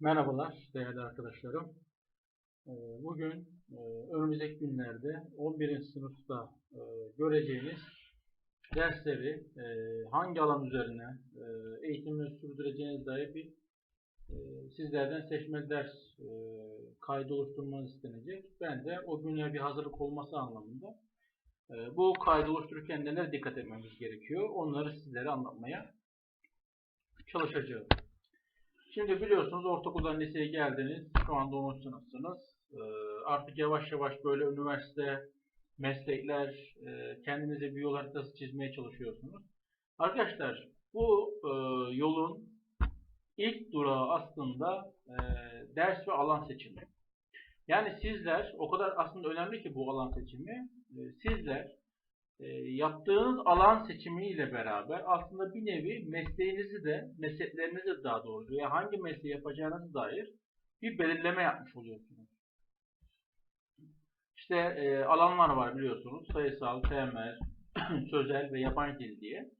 Merhabalar değerli arkadaşlarım. Ee, Bugün e, önümüzdeki günlerde 11. sınıfta e, göreceğiniz dersleri e, hangi alan üzerine eğitimini sürdüreceğiniz dair bir sizlerden seçmeli ders kaydı oluşturmanız istenecek. Ben de o güne bir hazırlık olması anlamında bu kaydı oluştururken neler dikkat etmemiz gerekiyor onları sizlere anlatmaya çalışacağım. Şimdi biliyorsunuz ortaokuldan liseye geldiniz. Şu anda 10. sınıfsınız. Ee, artık yavaş yavaş böyle üniversite, meslekler, e, kendinize bir yol haritası çizmeye çalışıyorsunuz. Arkadaşlar bu e, yolun ilk durağı aslında e, ders ve alan seçimi. Yani sizler o kadar aslında önemli ki bu alan seçimi. Sizler e, yaptığınız alan seçimiyle beraber aslında bir nevi mesleğinizi de, mesleklerinizi de daha doğrusu ya hangi mesleği yapacağınız dair bir belirleme yapmış oluyorsunuz. İşte e, alanlar var biliyorsunuz. Sayısal, temel, sözel ve yabancı dil diye.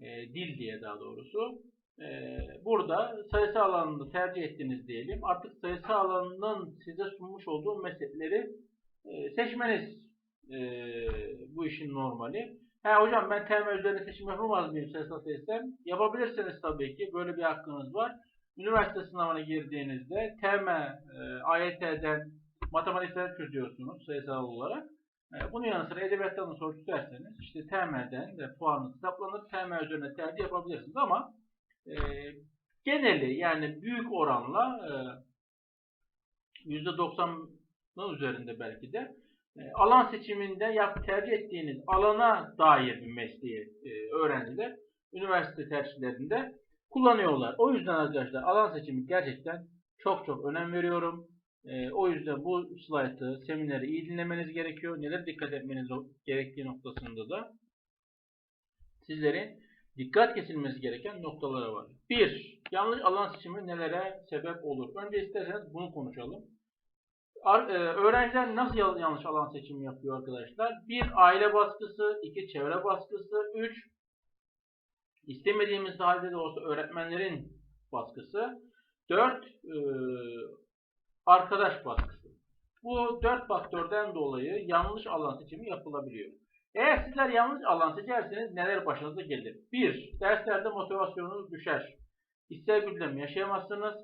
E, dil diye daha doğrusu. E, burada sayısal alanını tercih ettiniz diyelim. Artık sayısal alanının size sunmuş olduğu meslekleri e, seçmeniz e, bu işin normali. Ha hocam ben temel üzerine seçim yapamaz mıyım sayısal seçsem? Yapabilirsiniz tabii ki. Böyle bir hakkınız var. Üniversite sınavına girdiğinizde temel e, AYT'den matematikten çözüyorsunuz sayısal olarak. E, bunun yanı sıra edebiyattan da soru çözerseniz işte temelden de puanınız hesaplanır. Temel üzerine tercih yapabilirsiniz ama e, geneli yani büyük oranla e, %90'ın üzerinde belki de alan seçiminde yap, tercih ettiğiniz alana dair bir mesleği e, öğrenciler üniversite tercihlerinde kullanıyorlar. O yüzden arkadaşlar alan seçimi gerçekten çok çok önem veriyorum. E, o yüzden bu slaytı, semineri iyi dinlemeniz gerekiyor. Neler dikkat etmeniz gerektiği noktasında da sizlerin dikkat kesilmesi gereken noktaları var. Bir, yanlış alan seçimi nelere sebep olur? Önce isterseniz bunu konuşalım. E, öğrenciler nasıl yanlış alan seçimi yapıyor arkadaşlar? Bir, aile baskısı. iki çevre baskısı. Üç, istemediğimiz halde de olsa öğretmenlerin baskısı. Dört, e, arkadaş baskısı. Bu dört faktörden dolayı yanlış alan seçimi yapılabiliyor. Eğer sizler yanlış alan seçerseniz neler başınıza gelir? Bir, derslerde motivasyonunuz düşer. İster gündem yaşayamazsınız.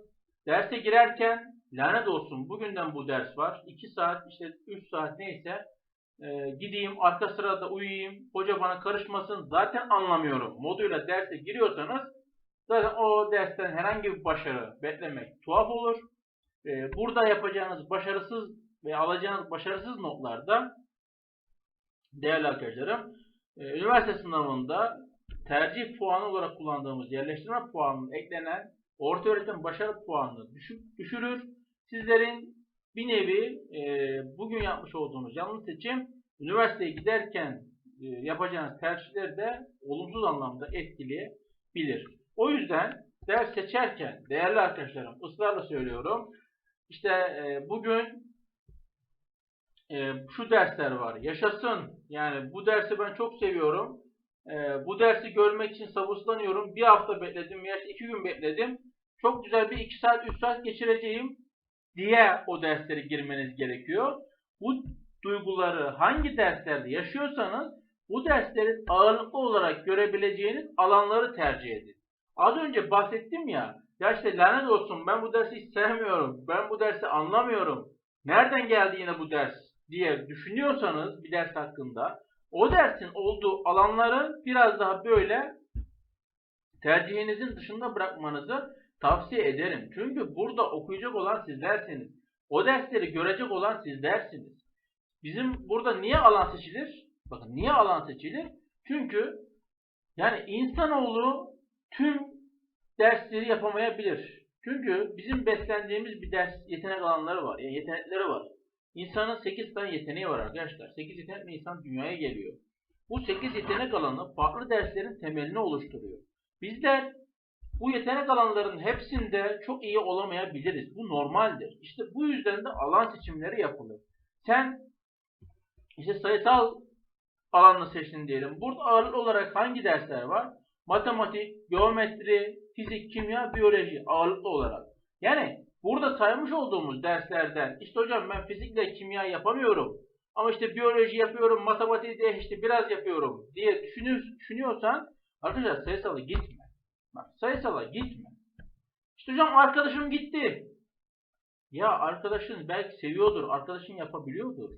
Derse girerken lanet olsun bugünden bu ders var. 2 saat işte 3 saat neyse e, gideyim arka sırada uyuyayım. Hoca bana karışmasın zaten anlamıyorum. Moduyla derse giriyorsanız zaten o dersten herhangi bir başarı beklemek tuhaf olur. E, burada yapacağınız başarısız ve alacağınız başarısız notlarda değerli arkadaşlarım e, üniversite sınavında tercih puanı olarak kullandığımız yerleştirme puanının eklenen orta öğretim başarı puanını düşürür. Sizlerin bir nevi e, bugün yapmış olduğunuz yanlış seçim üniversiteye giderken e, yapacağınız tercihleri de olumsuz anlamda etkileyebilir. O yüzden ders seçerken değerli arkadaşlarım ısrarla söylüyorum. İşte e, bugün e, şu dersler var. Yaşasın. Yani bu dersi ben çok seviyorum. E, bu dersi görmek için sabırsızlanıyorum. Bir hafta bekledim veya iki gün bekledim. Çok güzel bir iki saat, üç saat geçireceğim diye o derslere girmeniz gerekiyor. Bu duyguları hangi derslerde yaşıyorsanız bu derslerin ağırlıklı olarak görebileceğiniz alanları tercih edin. Az önce bahsettim ya, ya işte lanet olsun ben bu dersi hiç sevmiyorum, ben bu dersi anlamıyorum, nereden geldi yine bu ders diye düşünüyorsanız bir ders hakkında o dersin olduğu alanları biraz daha böyle tercihinizin dışında bırakmanızı tavsiye ederim. Çünkü burada okuyacak olan sizlersiniz. O dersleri görecek olan sizlersiniz. Bizim burada niye alan seçilir? Bakın niye alan seçilir? Çünkü yani insanoğlu tüm dersleri yapamayabilir. Çünkü bizim beslendiğimiz bir ders yetenek alanları var. Yani yetenekleri var. İnsanın 8 tane yeteneği var arkadaşlar. 8 yetenekle insan dünyaya geliyor. Bu 8 yetenek alanı farklı derslerin temelini oluşturuyor. Bizler bu yetenek alanlarının hepsinde çok iyi olamayabiliriz. Bu normaldir. İşte bu yüzden de alan seçimleri yapılır. Sen işte sayısal alanını seçtin diyelim. Burada ağırlık olarak hangi dersler var? Matematik, geometri, fizik, kimya, biyoloji ağırlıklı olarak. Yani burada saymış olduğumuz derslerden işte hocam ben fizikle kimya yapamıyorum ama işte biyoloji yapıyorum, matematiği de işte biraz yapıyorum diye düşünüyorsan arkadaşlar sayısala gitme. Bak sayısala gitme. İşte hocam arkadaşım gitti. Ya arkadaşın belki seviyordur, arkadaşın yapabiliyordur.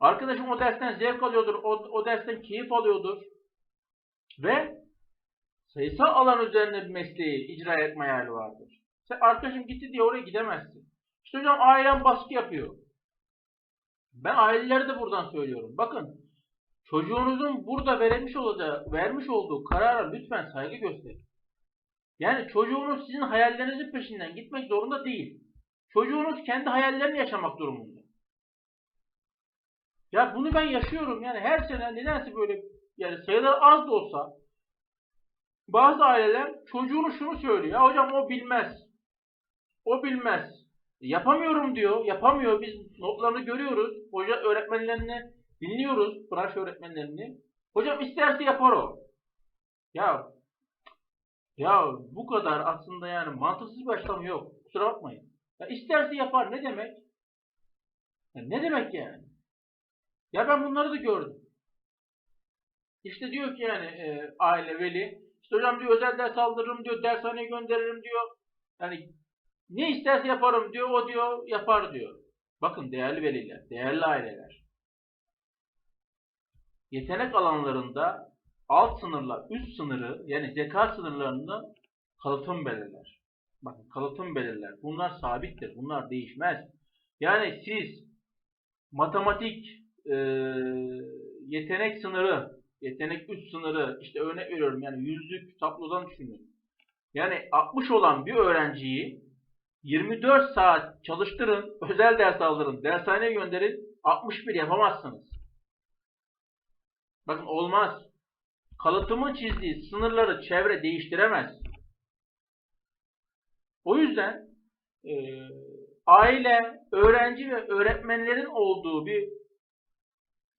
Arkadaşım o dersten zevk alıyordur, o, o dersten keyif alıyordur. Ve sayısal alan üzerinde bir mesleği icra etme hayali vardır. Sen arkadaşım gitti diye oraya gidemezsin. İşte hocam ailem baskı yapıyor. Ben aileleri de buradan söylüyorum. Bakın çocuğunuzun burada vermiş olacağı, vermiş olduğu karara lütfen saygı gösterin. Yani çocuğunuz sizin hayallerinizin peşinden gitmek zorunda değil. Çocuğunuz kendi hayallerini yaşamak durumunda. Ya bunu ben yaşıyorum yani her sene nedense böyle yani sayılar az da olsa bazı aileler çocuğunu şunu söylüyor. Ya hocam o bilmez. O bilmez. Yapamıyorum diyor. Yapamıyor. Biz notlarını görüyoruz. Hoca öğretmenlerini dinliyoruz. Branş öğretmenlerini. Hocam isterse yapar o. Ya ya bu kadar aslında yani mantıksız bir yok. Kusura bakmayın. Ya isterse yapar ne demek? Ya ne demek yani? Ya ben bunları da gördüm. İşte diyor ki yani e, aile, veli, işte hocam diyor özel ders aldırırım diyor, dershaneye gönderirim diyor. Yani ne isterse yaparım diyor, o diyor yapar diyor. Bakın değerli veliler, değerli aileler. Yetenek alanlarında alt sınırla üst sınırı yani zeka sınırlarını kalıtım belirler. Bakın kalıtım belirler. Bunlar sabittir. Bunlar değişmez. Yani siz matematik e, yetenek sınırı, yetenek üst sınırı işte örnek veriyorum yani yüzlük tablodan düşünün. Yani 60 olan bir öğrenciyi 24 saat çalıştırın, özel ders aldırın, dershaneye gönderin, 61 yapamazsınız. Bakın olmaz. Kalıtımın çizdiği sınırları çevre değiştiremez. O yüzden e, aile, öğrenci ve öğretmenlerin olduğu bir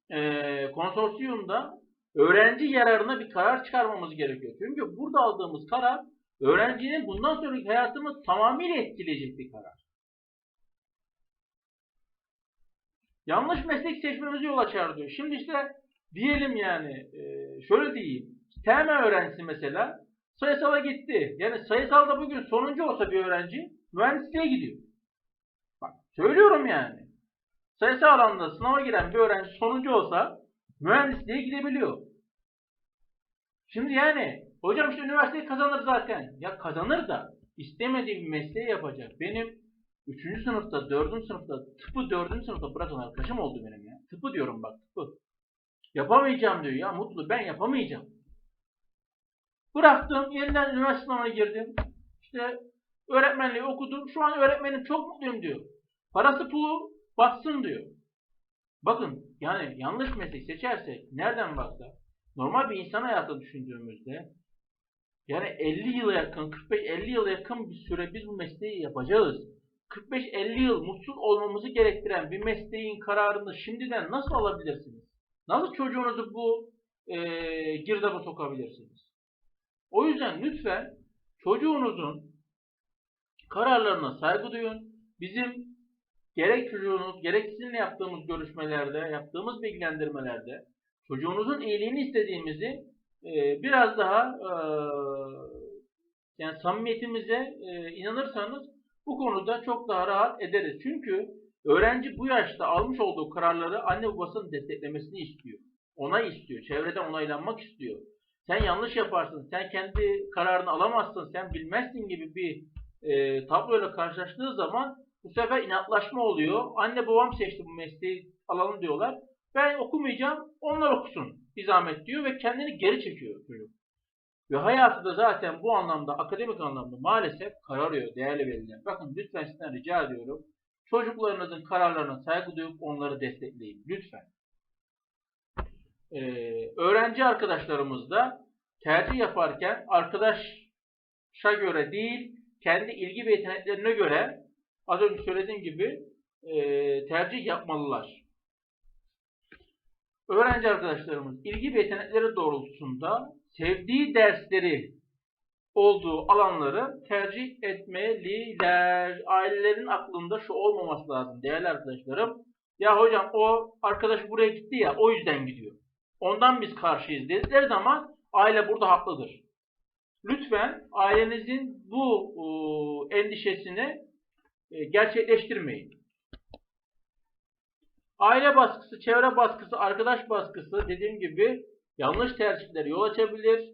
e, konsorsiyumda öğrenci yararına bir karar çıkarmamız gerekiyor. Çünkü burada aldığımız karar öğrencinin bundan sonraki hayatını tamamıyla etkileyecek bir karar. Yanlış meslek seçmemize yol açar diyor. Şimdi işte diyelim yani e, şöyle diyeyim. TM öğrencisi mesela sayısala gitti. Yani sayısalda bugün sonuncu olsa bir öğrenci mühendisliğe gidiyor. Bak söylüyorum yani. Sayısal alanda sınava giren bir öğrenci sonuncu olsa mühendisliğe gidebiliyor. Şimdi yani hocam işte üniversiteyi kazanır zaten. Ya kazanır da istemediği bir mesleği yapacak. Benim 3. sınıfta, 4. sınıfta, tıpı 4. sınıfta bırakan arkadaşım oldu benim ya. Tıpı diyorum bak tıpı. Yapamayacağım diyor ya Mutlu ben yapamayacağım. Bıraktım yeniden üniversite sınavına girdim. İşte öğretmenliği okudum. Şu an öğretmenim çok mutluyum diyor. Parası pulu batsın diyor. Bakın yani yanlış meslek seçersek nereden baksa normal bir insan hayatı düşündüğümüzde yani 50 yıla yakın 45-50 yıla yakın bir süre biz bu mesleği yapacağız. 45-50 yıl mutsuz olmamızı gerektiren bir mesleğin kararını şimdiden nasıl alabilirsiniz? Nasıl çocuğunuzu bu e, girdaba sokabilirsiniz? O yüzden lütfen çocuğunuzun kararlarına saygı duyun. Bizim gerek çocuğunuz, gerek sizinle yaptığımız görüşmelerde, yaptığımız bilgilendirmelerde çocuğunuzun iyiliğini istediğimizi e, biraz daha e, yani samimiyetimize e, inanırsanız bu konuda çok daha rahat ederiz. Çünkü öğrenci bu yaşta almış olduğu kararları anne babasının desteklemesini istiyor. Onay istiyor. Çevreden onaylanmak istiyor. Sen yanlış yaparsın, sen kendi kararını alamazsın, sen bilmezsin gibi bir e, tabloyla karşılaştığı zaman bu sefer inatlaşma oluyor. Anne babam seçti bu mesleği alalım diyorlar. Ben okumayacağım, onlar okusun bir zahmet diyor ve kendini geri çekiyor çocuk. Ve hayatı da zaten bu anlamda, akademik anlamda maalesef kararıyor değerli veliler. Bakın lütfen sizden rica ediyorum. Çocuklarınızın kararlarına saygı duyup onları destekleyin. Lütfen. Ee, öğrenci arkadaşlarımız da tercih yaparken arkadaşa göre değil, kendi ilgi ve yeteneklerine göre az önce söylediğim gibi e, tercih yapmalılar. Öğrenci arkadaşlarımız ilgi ve yetenekleri doğrultusunda sevdiği dersleri olduğu alanları tercih etmeliler. Ailelerin aklında şu olmaması lazım değerli arkadaşlarım. Ya hocam o arkadaş buraya gitti ya o yüzden gidiyor. Ondan biz karşıyız dedikleri zaman aile burada haklıdır. Lütfen ailenizin bu e, endişesini e, gerçekleştirmeyin. Aile baskısı, çevre baskısı, arkadaş baskısı dediğim gibi yanlış tercihlere yol açabilir.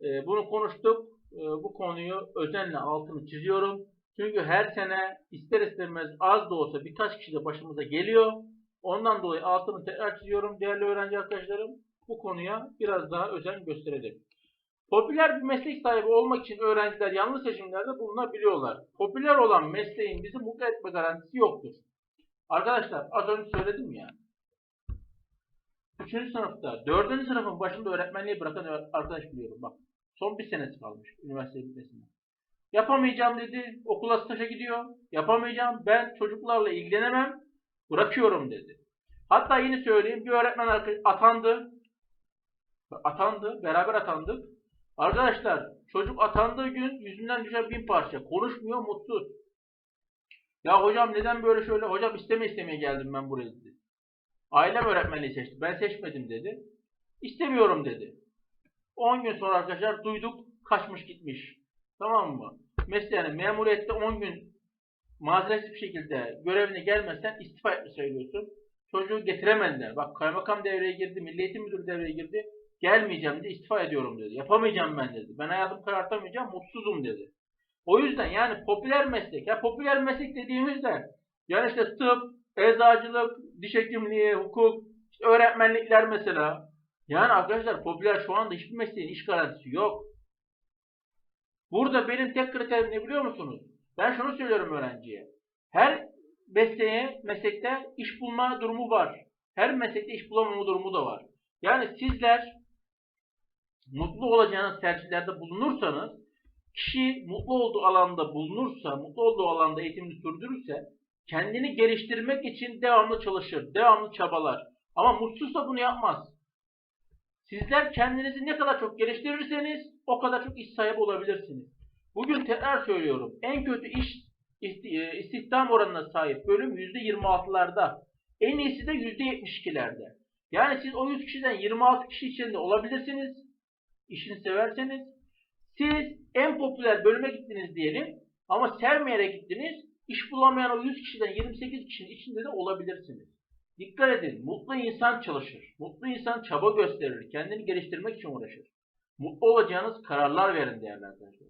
E, bunu konuştuk. E, bu konuyu özenle altını çiziyorum. Çünkü her sene ister istemez az da olsa birkaç kişi de başımıza geliyor. Ondan dolayı altını tekrar çiziyorum değerli öğrenci arkadaşlarım. Bu konuya biraz daha özen gösterelim. Popüler bir meslek sahibi olmak için öğrenciler yanlış seçimlerde bulunabiliyorlar. Popüler olan mesleğin bizi mutlu etme garantisi yoktur. Arkadaşlar az önce söyledim ya. 3. sınıfta, 4. sınıfın başında öğretmenliği bırakan arkadaş biliyorum bak. Son bir senesi kalmış üniversite bitmesine. Yapamayacağım dedi, okula staja gidiyor. Yapamayacağım, ben çocuklarla ilgilenemem, bırakıyorum dedi. Hatta yine söyleyeyim, bir öğretmen atandı. Atandı, beraber atandık. Arkadaşlar çocuk atandığı gün yüzünden düşen bin parça. Konuşmuyor, mutsuz. Ya hocam neden böyle şöyle? Hocam isteme istemeye geldim ben buraya dedi. Ailem öğretmenliği seçti. Ben seçmedim dedi. İstemiyorum dedi. 10 gün sonra arkadaşlar duyduk kaçmış gitmiş. Tamam mı? Mesela yani memuriyette 10 gün mazeretsiz bir şekilde görevine gelmezsen istifa etmiş sayılıyorsun. Çocuğu getiremediler. Bak kaymakam devreye girdi, milli eğitim müdürü devreye girdi. Gelmeyeceğim dedi, istifa ediyorum dedi. Yapamayacağım ben dedi. Ben hayatımı karartamayacağım, mutsuzum dedi. O yüzden yani popüler meslek. Ya popüler meslek dediğimizde yani işte tıp, eczacılık, diş hekimliği, hukuk, işte öğretmenlikler mesela. Yani arkadaşlar popüler şu anda hiçbir mesleğin iş garantisi yok. Burada benim tek kriterim ne biliyor musunuz? Ben şunu söylüyorum öğrenciye. Her mesleğe, meslekte iş bulma durumu var. Her meslekte iş bulamama durumu da var. Yani sizler mutlu olacağınız tercihlerde bulunursanız, kişi mutlu olduğu alanda bulunursa, mutlu olduğu alanda eğitimini sürdürürse, kendini geliştirmek için devamlı çalışır, devamlı çabalar. Ama mutsuzsa bunu yapmaz. Sizler kendinizi ne kadar çok geliştirirseniz o kadar çok iş sahibi olabilirsiniz. Bugün tekrar söylüyorum. En kötü iş e, istihdam oranına sahip bölüm %26'larda. En iyisi de %72'lerde. Yani siz o 100 kişiden 26 kişi içinde olabilirsiniz. İşini severseniz. Siz en popüler bölüme gittiniz diyelim ama sevmeyerek gittiniz. İş bulamayan o 100 kişiden 28 kişinin içinde de olabilirsiniz. Dikkat edin. Mutlu insan çalışır. Mutlu insan çaba gösterir. Kendini geliştirmek için uğraşır. Mutlu olacağınız kararlar verin değerli arkadaşlar.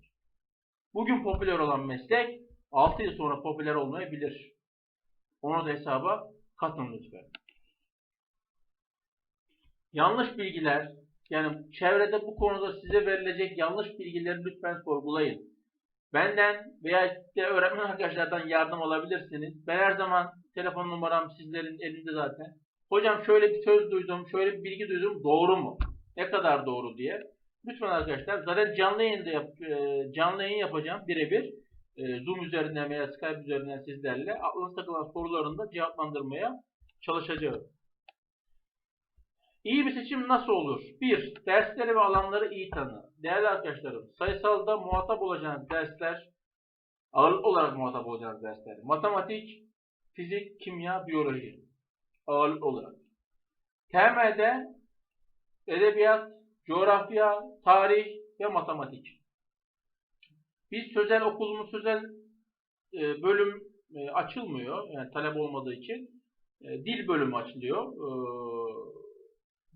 Bugün popüler olan meslek 6 yıl sonra popüler olmayabilir. Onu da hesaba katın lütfen. Yanlış bilgiler, yani çevrede bu konuda size verilecek yanlış bilgileri lütfen sorgulayın. Benden veya işte öğretmen arkadaşlardan yardım alabilirsiniz. Ben her zaman telefon numaram sizlerin elinde zaten. Hocam şöyle bir söz duydum, şöyle bir bilgi duydum, doğru mu? Ne kadar doğru diye. Lütfen arkadaşlar, zaten canlı yayında yap, e, canlı yayın yapacağım birebir. E, Zoom üzerinden veya Skype üzerinden sizlerle aklınıza takılan sorularını da cevaplandırmaya çalışacağım. İyi bir seçim nasıl olur? 1. Dersleri ve alanları iyi tanı. Değerli arkadaşlarım, sayısalda muhatap olacağınız dersler, ağırlıklı olarak muhatap olacağınız dersler. Matematik, fizik, kimya, biyoloji. Ağırlıklı olarak. TM'de edebiyat, coğrafya, tarih ve matematik. Biz sözel okulumuz sözel e, bölüm e, açılmıyor. Yani talep olmadığı için. E, dil bölümü açılıyor.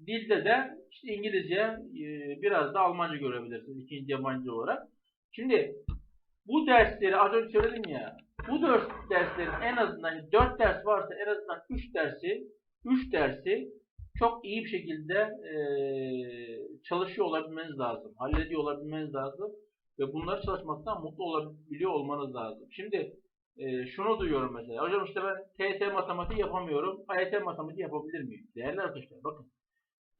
Dilde de işte İngilizce, e, biraz da Almanca görebilirsiniz ikinci yabancı olarak. Şimdi bu dersleri az önce söyledim ya, bu dört derslerin en azından 4 ders varsa en azından 3 dersi, 3 dersi çok iyi bir şekilde e, çalışıyor olabilmeniz lazım. Hallediyor olabilmeniz lazım. Ve bunları çalışmaktan mutlu olabiliyor olmanız lazım. Şimdi e, şunu duyuyorum mesela. Hocam işte ben TYT matematik yapamıyorum. AYT matematik yapabilir miyim? Değerli arkadaşlar bakın.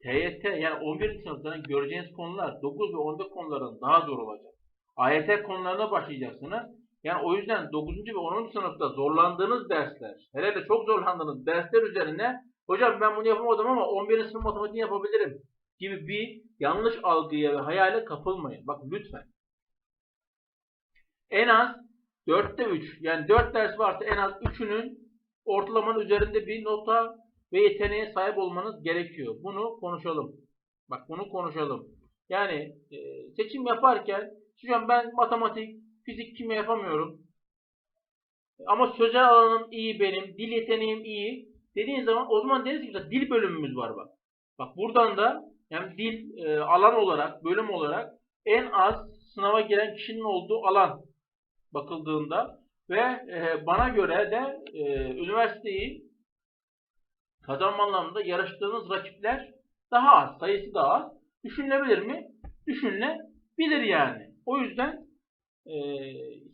TYT yani 11. sınıfların göreceğiniz konular 9 ve 10'da konuların daha zor olacak. AYT konularına başlayacaksınız. Yani o yüzden 9. ve 10. sınıfta zorlandığınız dersler, hele de çok zorlandığınız dersler üzerine hocam ben bunu yapamadım ama 11. sınıf matematiğini yapabilirim gibi bir yanlış algıya ve hayale kapılmayın. Bak lütfen. En az 4'te 3 yani 4 ders varsa en az 3'ünün ortalamanın üzerinde bir nota ve yeteneğe sahip olmanız gerekiyor. Bunu konuşalım. Bak bunu konuşalım. Yani e, seçim yaparken hocam ben matematik, fizik, kimya yapamıyorum. Ama sözel alanım iyi benim, dil yeteneğim iyi. Dediğin zaman o zaman deriz ki dil bölümümüz var bak. Bak buradan da yani dil e, alan olarak, bölüm olarak en az sınava giren kişinin olduğu alan bakıldığında ve e, bana göre de e, üniversiteyi kazanma anlamında yarıştığınız rakipler daha az, sayısı daha az. Düşünülebilir mi? Düşünülebilir yani. O yüzden e,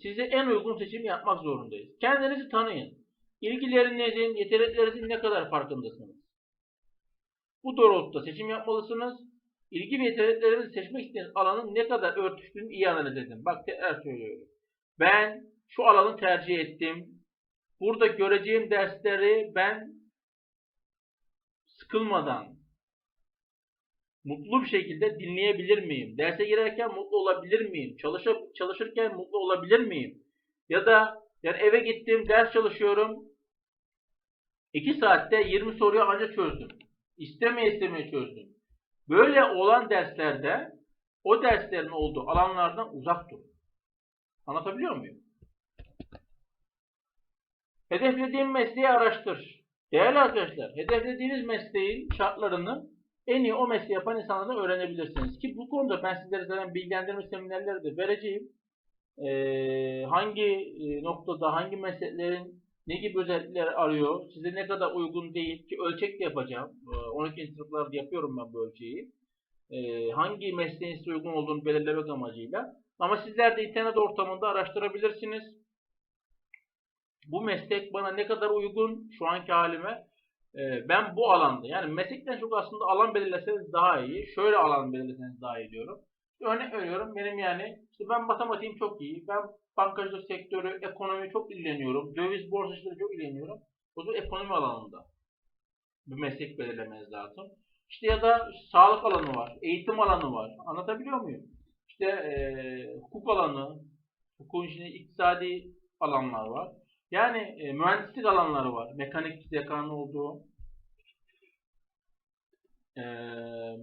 size en uygun seçim yapmak zorundayız. Kendinizi tanıyın. İlgilerinizin, yeteneklerinizin ne kadar farkındasınız? Bu doğrultuda seçim yapmalısınız. İlgi ve yeteneklerinizi seçmek istediğiniz alanın ne kadar örtüştüğünü iyi analiz edin. Bak tekrar söylüyorum. Ben şu alanı tercih ettim. Burada göreceğim dersleri ben sıkılmadan, mutlu bir şekilde dinleyebilir miyim? Derse girerken mutlu olabilir miyim? Çalışıp çalışırken mutlu olabilir miyim? Ya da yani eve gittim, ders çalışıyorum. 2 saatte 20 soruyu ancak çözdüm. İstemeye istemeye çözdüm. Böyle olan derslerde o derslerin olduğu alanlardan uzak dur. Anlatabiliyor muyum? Hedeflediğin mesleği araştır. Değerli arkadaşlar, hedeflediğiniz mesleğin şartlarını en iyi o mesleği yapan insanlardan öğrenebilirsiniz. Ki bu konuda ben sizlere zaten bilgilendirme seminerleri de vereceğim. Ee, hangi e, noktada, hangi mesleklerin ne gibi özellikler arıyor, size ne kadar uygun değil ki ölçek de yapacağım. Ee, 12. sınıflarda yapıyorum ben bu ölçeği. Ee, hangi mesleğin size uygun olduğunu belirlemek amacıyla. Ama sizler de internet ortamında araştırabilirsiniz. Bu meslek bana ne kadar uygun şu anki halime ee, ben bu alanda yani meslekten çok aslında alan belirleseniz daha iyi. Şöyle alan belirleseniz daha iyi diyorum. Örnek veriyorum benim yani işte ben matematiğim çok iyi. Ben bankacılık sektörü, ekonomi çok ilgileniyorum. Döviz borsacılığı çok ilgileniyorum. O da ekonomi alanında bir meslek belirlemeniz lazım. İşte ya da sağlık alanı var, eğitim alanı var. Anlatabiliyor muyum? İşte e, hukuk alanı, hukukun içinde iktisadi alanlar var. Yani e, mühendislik alanları var. Mekanik zekanın olduğu, e,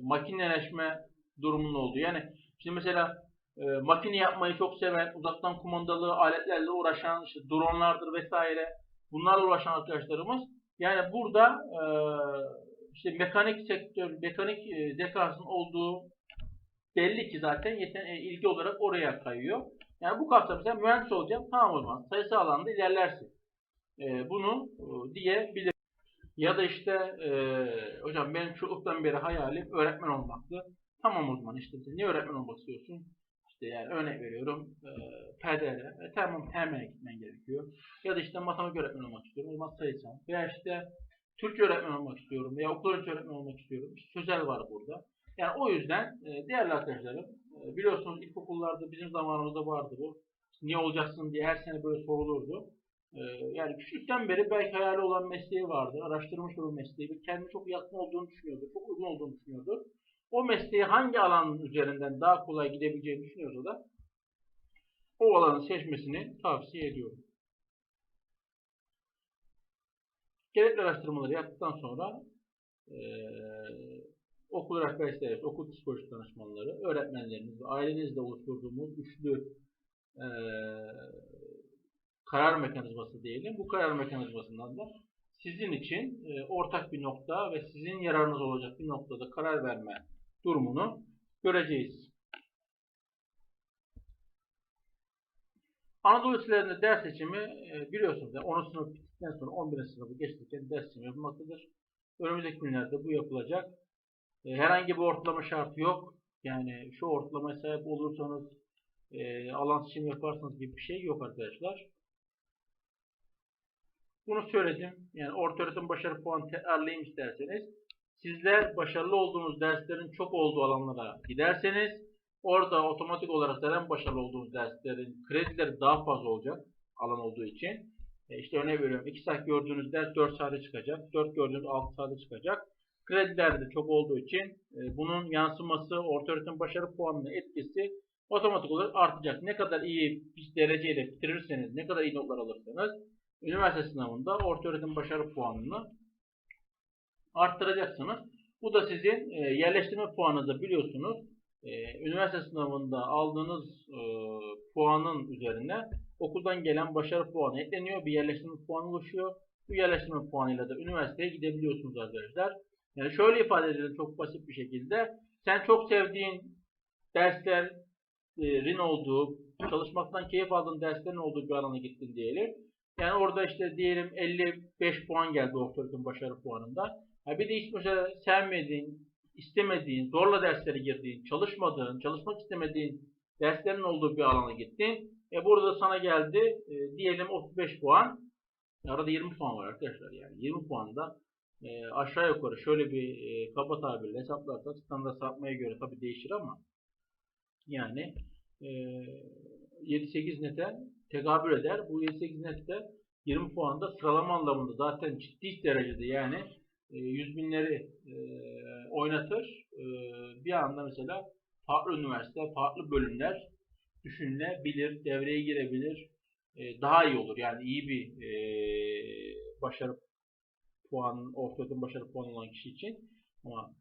makineleşme durumunun olduğu. Yani şimdi mesela e, makine yapmayı çok seven, uzaktan kumandalı aletlerle uğraşan, işte dronlardır vesaire bunlarla uğraşan arkadaşlarımız yani burada e, işte mekanik sektör, mekanik e, zekasının olduğu belli ki zaten yeten, e, ilgi olarak oraya kayıyor. Yani bu kapsamda sen mühendis olacağım. Tamam o zaman. Sayısal alanda ilerlersin. E, bunu e, diyebilir. Ya da işte e, hocam benim çocukluktan beri hayalim öğretmen olmaktı. Tamam o zaman işte niye öğretmen olmak istiyorsun? İşte yani örnek veriyorum e, PDR. E, tamam TM'ye gitmen gerekiyor. Ya da işte matematik öğretmen olmak istiyorum. O zaman sayısal. Veya işte Türkçe öğretmen olmak istiyorum. Veya okul öğretmen olmak istiyorum. İşte sözel var burada. Yani o yüzden e, değerli arkadaşlarım e, biliyorsunuz ilkokullarda bizim zamanımızda vardı bu. Niye olacaksın diye her sene böyle sorulurdu. E, yani küçükten beri belki hayali olan mesleği vardı. Araştırmış o mesleği ve kendine çok yakın olduğunu düşünüyordu. Çok uygun olduğunu düşünüyordu. O mesleği hangi alanın üzerinden daha kolay gidebileceğini düşünüyorsa da o alanı seçmesini tavsiye ediyorum. Gerekli araştırmaları yaptıktan sonra e, okul rehberleri, okul psikoloji danışmanları, öğretmenlerimiz ve ailenizle oluşturduğumuz üçlü e, karar mekanizması diyelim. Bu karar mekanizmasından da sizin için e, ortak bir nokta ve sizin yararınız olacak bir noktada karar verme durumunu göreceğiz. Anadolu Liselerinde ders seçimi e, biliyorsunuz yani 10. sınıf bittikten sonra 11. sınıfı geçtikten ders seçimi yapılmaktadır. Önümüzdeki günlerde bu yapılacak. E, herhangi bir ortalama şartı yok. Yani şu ortalamaya sahip olursanız e, alan seçimi yaparsanız gibi bir şey yok arkadaşlar. Bunu söyledim. Yani orta öğretim başarı puanı tekrarlayayım isterseniz. Sizler başarılı olduğunuz derslerin çok olduğu alanlara giderseniz orada otomatik olarak zaten başarılı olduğunuz derslerin kredileri daha fazla olacak alan olduğu için. E işte örnek veriyorum 2 saat gördüğünüz ders 4 saate çıkacak. 4 gördüğünüz 6 saate çıkacak. Krediler de çok olduğu için e, bunun yansıması orta başarı puanının etkisi otomatik olarak artacak. Ne kadar iyi bir dereceyle bitirirseniz, ne kadar iyi notlar alırsanız üniversite sınavında orta başarı puanını arttıracaksınız. Bu da sizin e, yerleştirme puanınızı biliyorsunuz. E, üniversite sınavında aldığınız puanın üzerine okuldan gelen başarı puanı ekleniyor. Bir yerleştirme puanı oluşuyor. Bu yerleştirme puanıyla da üniversiteye gidebiliyorsunuz arkadaşlar. Yani şöyle ifade edelim çok basit bir şekilde. Sen çok sevdiğin derslerin olduğu, çalışmaktan keyif aldığın derslerin olduğu bir alana gittin diyelim. Yani orada işte diyelim 55 puan geldi öğretim başarı puanında. Ha bir de hiç mesela sevmediğin, istemediğin, zorla derslere girdiğin, çalışmadığın, çalışmak istemediğin derslerin olduğu bir alana gittin. E burada sana geldi e, diyelim 35 puan. Arada 20 puan var arkadaşlar yani 20 puanda e, aşağı yukarı şöyle bir e, kaba tabirle hesaplarsak standart sapmaya göre tabi değişir ama yani e, 7-8 nete tekabül eder. Bu 7-8 nette 20 puanda sıralama anlamında zaten ciddi derecede yani e, yüz binleri e, oynatır. E, bir anda mesela farklı üniversite, farklı bölümler düşünülebilir, devreye girebilir. E, daha iyi olur. Yani iyi bir e, başarı puan, orta öğretim başarı puanı olan kişi için. Ama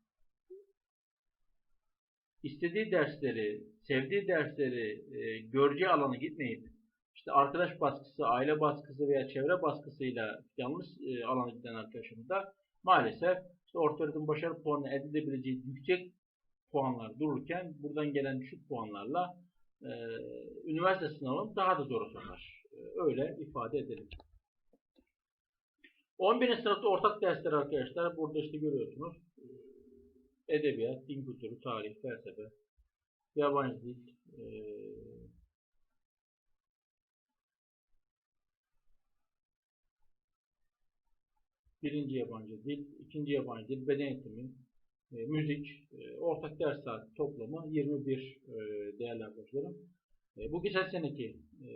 istediği dersleri, sevdiği dersleri e, göreceği alana gitmeyip işte arkadaş baskısı, aile baskısı veya çevre baskısıyla yanlış e, alana giden arkadaşımız da maalesef işte orta öğretim başarı puanı elde edebileceği yüksek puanlar dururken buradan gelen düşük puanlarla e, üniversite sınavını daha da zora sokar. E, öyle ifade edelim. 11. sınıfta ortak dersler arkadaşlar. Burada işte görüyorsunuz. e, Edebiyat, din kültürü, tarih, felsefe, yabancı dil, e, birinci yabancı dil, ikinci yabancı dil, beden eğitimi, e, müzik, e, ortak ders saati toplamı 21 e, değerli arkadaşlarım. E, bu geçen seneki e,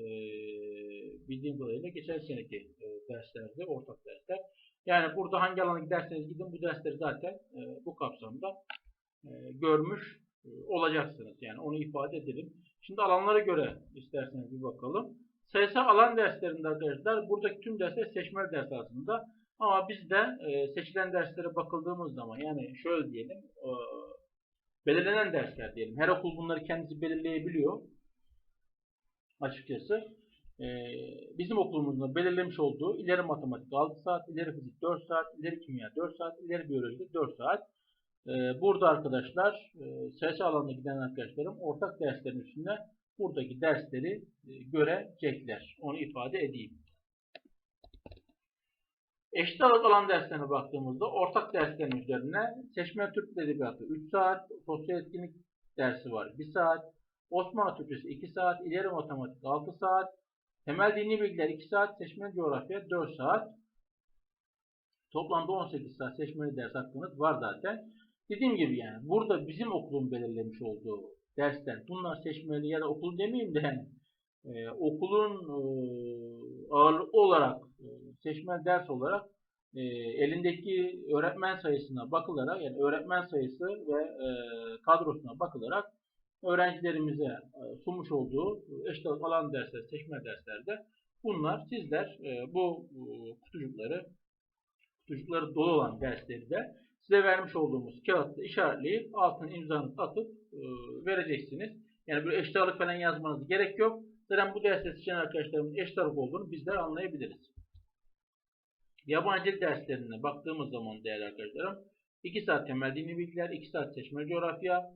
bildiğim kadarıyla geçen seneki e, derslerde, ortak dersler. Yani burada hangi alana giderseniz gidin bu dersleri zaten e, bu kapsamda e, görmüş e, olacaksınız. Yani onu ifade edelim. Şimdi alanlara göre isterseniz bir bakalım. Sayısal alan derslerinde arkadaşlar buradaki tüm dersler seçmeli ders aslında. Ama bizde e, seçilen derslere bakıldığımız zaman yani şöyle diyelim e, belirlenen dersler diyelim. Her okul bunları kendisi belirleyebiliyor. Açıkçası. E, bizim okulumuzda belirlemiş olduğu ileri matematik 6 saat, ileri fizik 4 saat, ileri kimya 4 saat, ileri biyoloji 4 saat. E, burada arkadaşlar e, sayısal alanda giden arkadaşlarım ortak derslerin üstünde buradaki dersleri e, görecekler. Onu ifade edeyim. Eşit ağırlık alan derslerine baktığımızda ortak derslerin üzerine seçme Türk Edebiyatı 3 saat, sosyal etkinlik dersi var 1 saat, Osmanlı Türkçesi 2 saat, ileri matematik 6 saat, temel dini bilgiler 2 saat, seçmeli coğrafya 4 saat. Toplamda 18 saat seçmeli ders hakkınız var zaten. Dediğim gibi yani burada bizim okulun belirlemiş olduğu dersler bunlar seçmeli ya da okul demeyeyim de yani e, okulun e, ağırlıklı olarak e, seçmeli ders olarak e, elindeki öğretmen sayısına bakılarak yani öğretmen sayısı ve e, kadrosuna bakılarak öğrencilerimize e, sunmuş olduğu eşit ağırlık alan dersler, seçme derslerde bunlar sizler e, bu e, kutucukları kutucukları dolu olan dersleri de size vermiş olduğumuz kağıtta işaretleyip altına imzanızı atıp e, vereceksiniz. Yani böyle eşit falan yazmanız gerek yok. Zaten bu derste seçen arkadaşlarımın eşit olduğunu bizler anlayabiliriz. Yabancı derslerine baktığımız zaman değerli arkadaşlarım 2 saat temel dini bilgiler, 2 saat seçmeli coğrafya,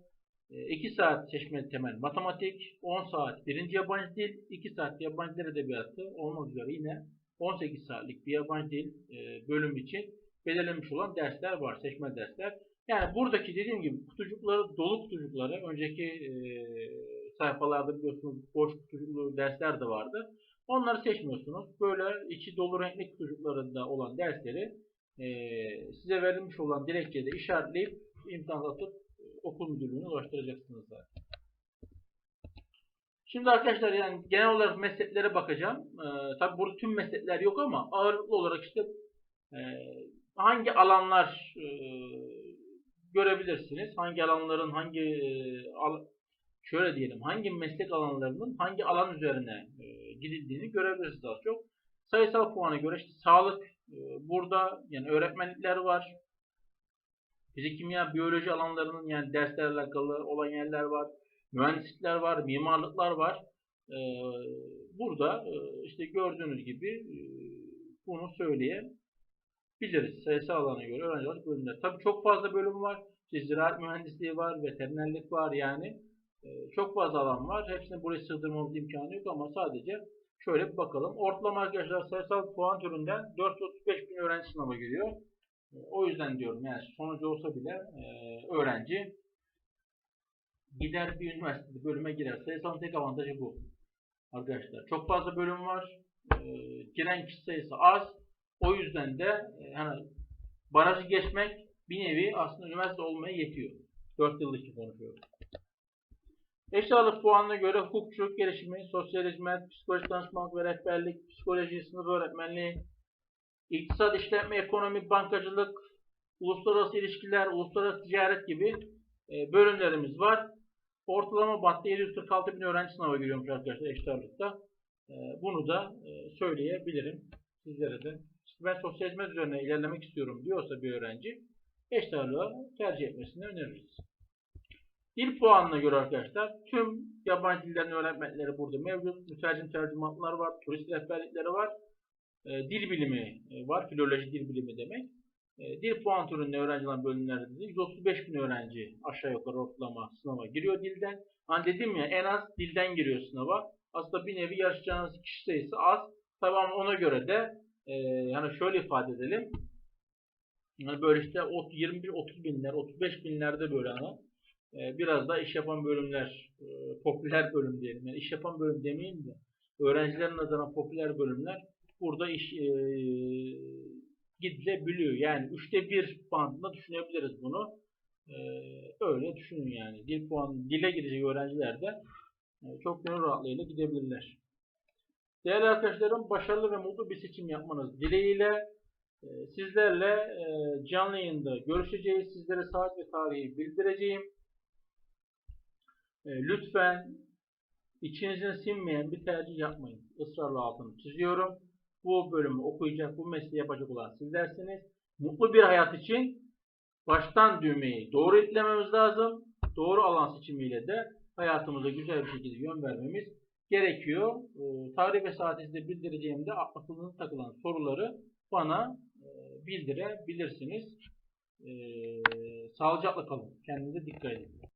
2 saat seçmeli temel matematik, 10 saat birinci yabancı dil, 2 saat yabancı dil edebiyatı olmak üzere yine 18 saatlik bir yabancı dil e, bölüm için belirlenmiş olan dersler var, seçmeli dersler. Yani buradaki dediğim gibi kutucukları, dolu kutucukları, önceki e, sayfalarda biliyorsunuz boş kutucuklu dersler de vardı. Onları seçmiyorsunuz. Böyle içi dolu renkli kutucuklarında olan dersleri e, size verilmiş olan dilekçede işaretleyip imza atıp e, okul müdürlüğüne ulaştıracaksınız zaten. Şimdi arkadaşlar yani genel olarak mesleklere bakacağım. Ee, tabi burada tüm meslekler yok ama ağırlıklı olarak işte e, hangi alanlar e, görebilirsiniz? Hangi alanların hangi e, al, şöyle diyelim hangi meslek alanlarının hangi alan üzerine e, gidildiğini görebilirsiniz az çok. Sayısal puana göre işte sağlık e, burada yani öğretmenlikler var. Fizik, kimya, biyoloji alanlarının yani derslerle alakalı olan yerler var. Mühendislikler var, mimarlıklar var. E, burada e, işte gördüğünüz gibi e, bunu söyleyebiliriz. Sayısal alana göre öğrenci bölümler. Tabii çok fazla bölüm var. İşte ziraat mühendisliği var, veterinerlik var yani. E, çok fazla alan var. Hepsini buraya sığdırmamız imkanı yok ama sadece şöyle bir bakalım. Ortalama arkadaşlar sayısal puan türünden 435 bin öğrenci sınava giriyor. E, O yüzden diyorum yani sonucu olsa bile e, öğrenci gider bir üniversitede bölüme girer. Sayısalın tek avantajı bu. Arkadaşlar çok fazla bölüm var. E, giren kişi sayısı az. O yüzden de e, hani barajı geçmek bir nevi aslında üniversite olmaya yetiyor. 4 yıllık için konuşuyoruz. Eşit puanına göre hukukçuluk gelişimi, sosyal hizmet, psikolojik danışmanlık ve rehberlik, psikoloji, sınıf öğretmenliği, iktisat, işletme, ekonomi, bankacılık, uluslararası ilişkiler, uluslararası ticaret gibi e, bölümlerimiz var. Ortalama batta 746 bin öğrenci sınava giriyormuş arkadaşlar eşit. E, bunu da e, söyleyebilirim sizlere de. Ben sosyal hizmet üzerine ilerlemek istiyorum diyorsa bir öğrenci eşit tercih etmesini öneririz. Dil puanına göre arkadaşlar tüm yabancı dillerin öğretmenleri burada mevcut. Mütercim tercümanlar var, turist rehberlikleri var. E, dil bilimi e, var, filoloji dil bilimi demek. E, dil puan türünde öğrenci olan bölümlerde de 135 bin öğrenci aşağı yukarı ortalama sınava giriyor dilden. Hani dedim ya en az dilden giriyor sınava. Aslında bir nevi yarışacağınız kişi sayısı az. Tabii ama ona göre de e, yani şöyle ifade edelim. Yani böyle işte 21-30 binler, 35 binlerde böyle hani e, biraz da iş yapan bölümler, popüler bölüm diyelim. Yani iş yapan bölüm demeyeyim de öğrencilerin adına popüler bölümler burada iş e, gidilebiliyor. Yani üçte bir bandında düşünebiliriz bunu. E, öyle düşünün yani. Dil puan, dile girecek öğrenciler de e, çok gönül rahatlığıyla gidebilirler. Değerli arkadaşlarım başarılı ve mutlu bir seçim yapmanız dileğiyle e, sizlerle e, canlı yayında görüşeceğiz. Sizlere saat ve tarihi bildireceğim. E, lütfen içinizin sinmeyen bir tercih yapmayın. Israrla altını çiziyorum. Bu bölümü okuyacak, bu mesleği yapacak olan sizlersiniz. Mutlu bir hayat için baştan düğmeyi doğru itlememiz lazım. Doğru alan seçimiyle de hayatımıza güzel bir şekilde yön vermemiz gerekiyor. E, tarih ve saati size bildireceğimde aklınıza takılan soruları bana e, bildirebilirsiniz. E, sağlıcakla kalın. Kendinize dikkat edin.